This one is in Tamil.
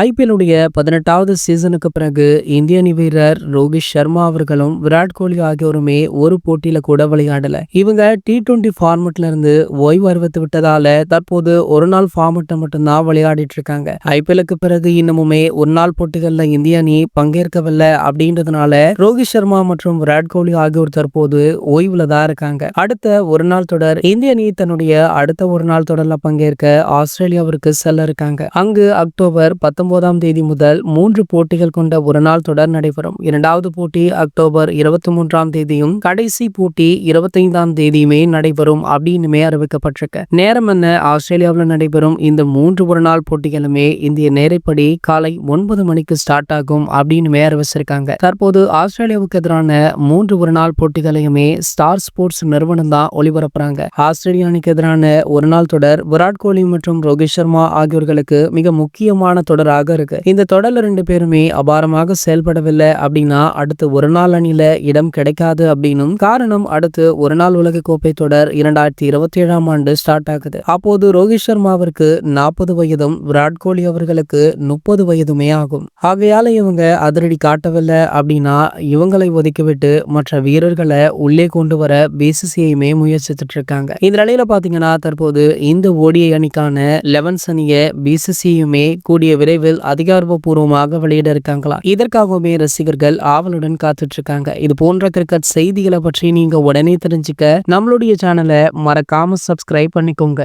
ஐபிஎல்லுடைய பதினெட்டாவது சீசனுக்கு பிறகு இந்திய அணி வீரர் ரோஹித் சர்மா அவர்களும் விராட் கோலி ஆகியோருமே ஒரு போட்டியில கூட விளையாடல. இவங்க டி டுவெண்டி ஃபார்மெட்ல இருந்து ஓய்வு அறிவித்து விட்டதால தற்போது ஒரு நாள் ஃபார்மெட்டை மட்டும்தான் விளையாடிட்டு இருக்காங்க. ஐபிஎல்லுக்கு பிறகு இன்னமுமே ஒரு நாள் போட்டிகள்ல இந்திய அணி பங்கேற்கவில்லை அப்படின்றதுனால ரோஹித் சர்மா மற்றும் விராட் கோலி ஆகியோர் தற்போது ஓய்வுல தான் இருக்காங்க. அடுத்த ஒரு நாள் தொடர் இந்திய அணி தன்னுடைய அடுத்த ஒரு நாள் தொடர்ல பங்கேற்க ஆஸ்திரேலியாவிற்கு செல்ல இருக்காங்க. அங்கு அக்டோபர் பத்தொன்பதாம் தேதி முதல் மூன்று போட்டிகள் கொண்ட ஒரு நாள் தொடர் நடைபெறும். இரண்டாவது போட்டி அக்டோபர் இருபத்தி மூன்றாம் தேதியும் கடைசி போட்டி இருபத்தைந்தாம் தேதியுமே நடைபெறும் அப்படின்னுமே அறிவிக்கப்பட்டிருக்கு. நேரம் என்ன? ஆஸ்திரேலியாவில் நடைபெறும் இந்த மூன்று ஒருநாள் போட்டிகளுமே இந்திய நேரப்படி காலை ஒன்பது மணிக்கு ஸ்டார்ட் ஆகும் அப்படின்னுமே அறிவிச்சிருக்காங்க. தற்போது ஆஸ்திரேலியாவுக்கு எதிரான மூன்று ஒருநாள் போட்டிகளையுமே ஸ்டார் ஸ்போர்ட்ஸ் நிறுவனம் தான் ஒளிபரப்புறாங்க. ஆஸ்திரேலிய அணிக்கு எதிரான ஒரு நாள் தொடர் விராட் கோலி மற்றும் ரோஹித் சர்மா ஆகியோர்களுக்கு மிக முக்கியமான தொடராக இருக்கு. இந்த தொடர்ல ரெண்டு பேருமே அபாரமாக செயல்படவில்லை அப்படின்னா அடுத்து ஒரு நாள் அணியில இடம் கிடைக்காது அப்படின்னும் காரணம் அடுத்து ஒரு நாள் உலக கோப்பை தொடர் இரண்டாயிரத்தி இருபத்தி ஏழாம் ஆண்டு ஸ்டார்ட் ஆகுது. அப்போது ரோஹித் சர்மாவிற்கு நாற்பது வயதும் விராட் கோலி அவர்களுக்கு முப்பது வயதுமே ஆகும். ஆகையால இவங்க அதிரடி காட்டவில்லை அப்படின்னா இவங்களை ஒதுக்கிவிட்டு மற்ற வீரர்களை உள்ளே கொண்டு வர பிசிசிஐயுமே முயற்சித்துட்டு இருக்காங்க இந்த நிலையில பாத்தீங்கன்னா தற்போது இந்த ஓடிஐ அணிக்கான லெவன்ஸ் அணியை பிசிசியுமே கூடிய விரைவில் அதிகாரப்பூர்வமாக வெளியிட இருக்காங்களா? இதற்காகவுமே ரசிகர்கள் ஆவலுடன் காத்துட்டு இருக்காங்க இது போன்ற கிரிக்கெட் செய்திகளை பற்றி நீங்க உடனே தெரிஞ்சுக்க நம்மளுடைய சேனலை மறக்காம சப்ஸ்கிரைப் பண்ணிக்கோங்க.